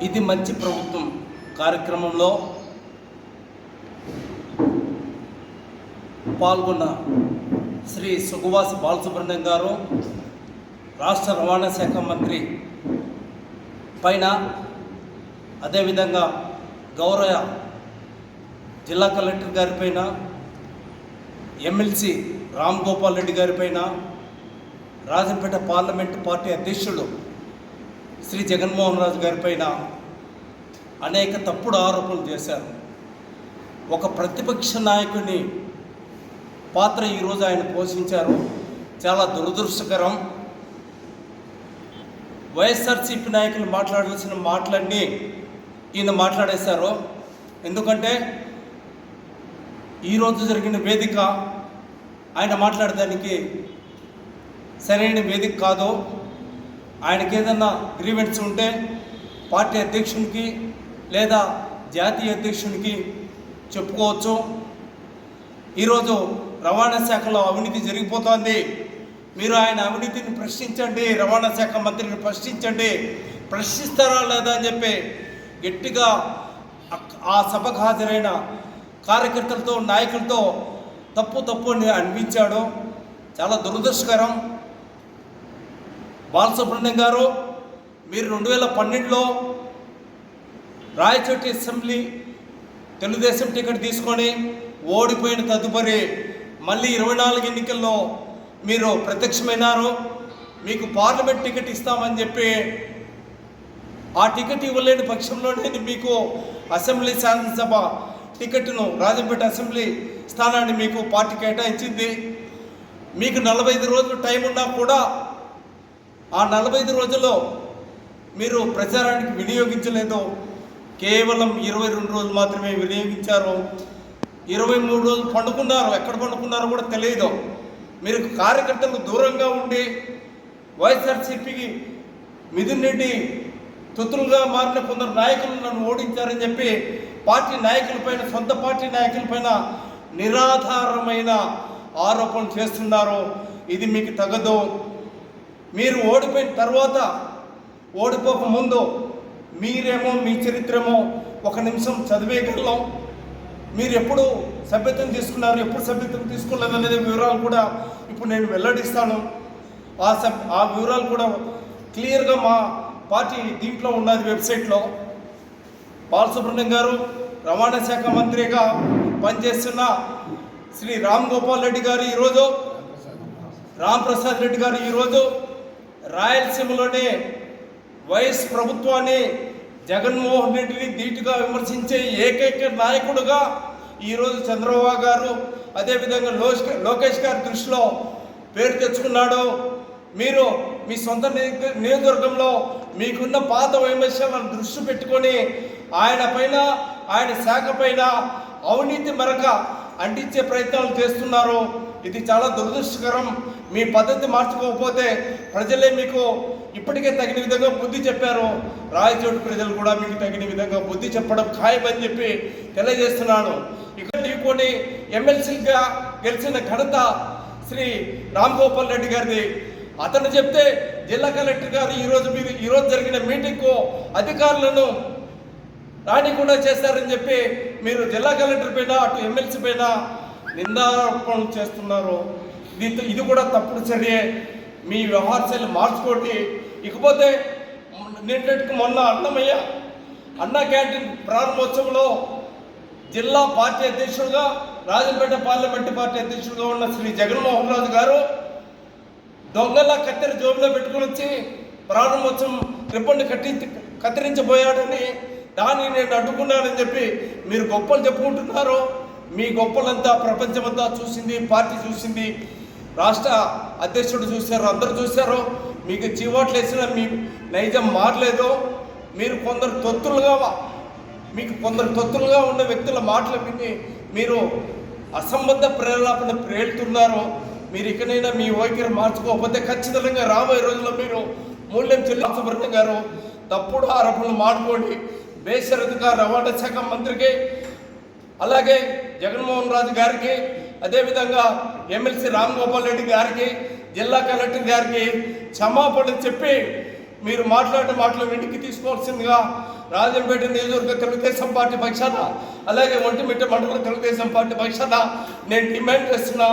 ఇది మంచి ప్రభుత్వం కార్యక్రమంలో పాల్గొన్న శ్రీ సుగవాసి బాలసుబ్రహ్మణ్యం గారు రాష్ట్ర రవాణా శాఖ మంత్రి పైన అదేవిధంగా గౌరవ జిల్లా కలెక్టర్ గారిపైన ఎమ్మెల్సీ రామ్ గోపాల్ రెడ్డి గారిపైన రాజంపేట పార్లమెంటు పార్టీ అధ్యక్షుడు శ్రీ జగన్మోహన్ రాజు గారిపైన అనేక తప్పుడు ఆరోపణలు చేశారు. ఒక ప్రతిపక్ష నాయకుని పాత్ర ఈరోజు ఆయన పోషించారు. చాలా దురదృష్టకరం. వైఎస్ఆర్సీపీ నాయకులు మాట్లాడాల్సిన మాటలన్నీ ఈయన మాట్లాడేశారు. ఎందుకంటే ఈరోజు జరిగిన వేదిక ఆయన మాట్లాడడానికి సరైన వేదిక కాదు. ఆయనకి ఏదన్నా గ్రీవెంట్స్ ఉంటే పార్టీ అధ్యక్షునికి లేదా జాతీయ అధ్యక్షునికి చెప్పుకోవచ్చు. ఈరోజు రవాణా శాఖలో అవినీతి జరిగిపోతోంది. మీరు ఆయన అవినీతిని ప్రశ్నించండి రవాణా శాఖ మంత్రిని ప్రశ్నించండి. ప్రశ్నిస్తారా లేదా అని చెప్పి గట్టిగా ఆ సభకు హాజరైన కార్యకర్తలతో నాయకులతో తప్పు తప్పు అని అనిపించాడు. చాలా దురదృష్టకరం. బాలసుబ్రహ్మణ్యం గారు మీరు రెండు వేల పన్నెండులో రాయచోటి అసెంబ్లీ తెలుగుదేశం టికెట్ తీసుకొని ఓడిపోయిన తదుపరి మళ్ళీ ఇరవై నాలుగు ఎన్నికల్లో మీరు ప్రత్యక్షమైనారు. మీకు పార్లమెంట్ టికెట్ ఇస్తామని చెప్పి ఆ టికెట్ ఇవ్వలేని పక్షంలోనే మీకు అసెంబ్లీ శాసనసభ టికెట్ను రాజంపేట అసెంబ్లీ స్థానాన్ని మీకు పార్టీ కేటాయించింది. మీకు నలభై ఐదు రోజులు టైం ఉన్నా కూడా ఆ నలభై ఐదు రోజుల్లో మీరు ప్రచారానికి వినియోగించలేదు కేవలం ఇరవై రెండు రోజులు మాత్రమే వినియోగించారు ఇరవై మూడు రోజులు పండుకున్నారు ఎక్కడ పండుకున్నారో కూడా తెలియదు. మీరు కార్యకర్తలకు దూరంగా ఉండి వైఎస్ఆర్సీపీకి మిథున్ రెడ్డి తుతులుగా మారిన కొందరు నాయకులు నన్ను ఓడించారని చెప్పి పార్టీ నాయకులపైన సొంత పార్టీ నాయకులపైన నిరాధారమైన ఆరోపణలు చేస్తున్నారు. ఇది మీకు తగదు. మీరు ఓడిపోయిన తర్వాత ఓడిపోక ముందు మీరేమో మీ చరిత్రేమో ఒక నిమిషం చదివేయగలం మీరు ఎప్పుడు సభ్యత్వం తీసుకున్నారు ఎప్పుడు సభ్యత్వం తీసుకోలేదు అనేది వివరాలు కూడా ఇప్పుడు నేను వెల్లడిస్తాను. ఆ సబ్ ఆ వివరాలు కూడా క్లియర్గా మా పార్టీ దీంట్లో ఉన్నది వెబ్సైట్లో. బాలసుబ్రహ్మణ్యం గారు రవాణా శాఖ మంత్రిగా పనిచేస్తున్న శ్రీ రామ్ గోపాల్ రెడ్డి గారు ఈరోజు రామ్ ప్రసాద్ రెడ్డి గారు ఈరోజు రాయలసీమలోనే వైఎస్ ప్రభుత్వాన్ని జగన్మోహన్ రెడ్డిని ధీటుగా విమర్శించే ఏకైక నాయకుడుగా ఈరోజు చంద్రబాబు గారు అదేవిధంగా లోకేష్ లోకేష్ గారి దృష్టిలో పేరు తెచ్చుకున్నాడు. మీరు మీ సొంత నియోజకవర్గంలో మీకున్న పాత విమర్శలను దృష్టి పెట్టుకొని ఆయన పైన ఆయన శాఖ పైన అవినీతి మరక అంటించే ప్రయత్నాలు చేస్తున్నారు ఇది చాలా దురదృష్టకరం. మీ పద్ధతి మార్చుకోకపోతే ప్రజలే మీకు ఇప్పటికే తగిన విధంగా బుద్ధి చెప్పారు. రాయచోటి ప్రజలు కూడా మీకు తగిన విధంగా బుద్ధి చెప్పడం ఖాయమని చెప్పి తెలియజేస్తున్నాను. ఇక్కడ ఢీకొని ఎమ్మెల్సీగా గెలిచిన ఘనత శ్రీ రామ్ గోపాల్ రెడ్డి గారిది. అతను చెప్తే జిల్లా కలెక్టర్ గారు ఈరోజు మీరు ఈరోజు జరిగిన మీటింగ్కు అధికారులను రానికుండా చేస్తారని చెప్పి మీరు జిల్లా కలెక్టర్ పైన అటు ఎమ్మెల్సీ పైన నిందారోపణం చేస్తున్నారు. దీంతో ఇది కూడా తప్పుడు చర్యే. మీ వ్యవహార శైలి మార్చుకోండి. ఇకపోతే నిన్నటికి మొన్న అన్నమయ్య అన్న క్యాంటీన్ ప్రారంభోత్సవంలో జిల్లా పార్టీ అధ్యక్షుడుగా రాజంపేట పార్లమెంటు పార్టీ అధ్యక్షుడుగా ఉన్న శ్రీ జగన్మోహన్ రాజు గారు దొంగల కత్తెర జోబులో పెట్టుకుని వచ్చి ప్రారంభోత్సవం రిబ్బన్ కట్టి కత్తిరించబోయాడని దాన్ని నేను అడ్డుకున్నానని చెప్పి మీరు గొప్పలు చెప్పుకుంటున్నారు మీ గొప్పలంతా ప్రపంచమంతా చూసింది పార్టీ చూసింది రాష్ట్ర అధ్యక్షుడు చూశారు అందరు చూశారు మీకు చీవాట్లు వేసిన మీ నైజం మారలేదు మీరు కొందరు తొత్తులుగా మీకు కొందరు తొత్తులుగా ఉన్న వ్యక్తుల మాటలు విని మీరు అసంబద్ధ ప్రేరేపణ ప్రేరుతున్నారు మీరు ఇకనైనా మీ వైఖరి మార్చుకోకపోతే ఖచ్చితంగా రాబోయే రోజుల్లో మీరు మూల్యం చెల్లించబడిన గారు తప్పుడు ఆరోపణలు మాడుకోండి బేషరతుగా రవాణా శాఖ మంత్రికి అలాగే జగన్మోహన్ రాజు గారికి అదేవిధంగా ఎమ్మెల్సీ రామ్ గోపాల్ రెడ్డి గారికి జిల్లా కలెక్టర్ గారికి క్షమాపణ చెప్పి మీరు మాట్లాడిన మాటలు వెనక్కి తీసుకోవాల్సిందిగా రాజంపేట నియోజకవర్గ తెలుగుదేశం పార్టీ పక్షాన అలాగే ఒంటిమిట్ట మండల తెలుగుదేశం పార్టీ పక్షాన నేను డిమాండ్ చేస్తున్నా.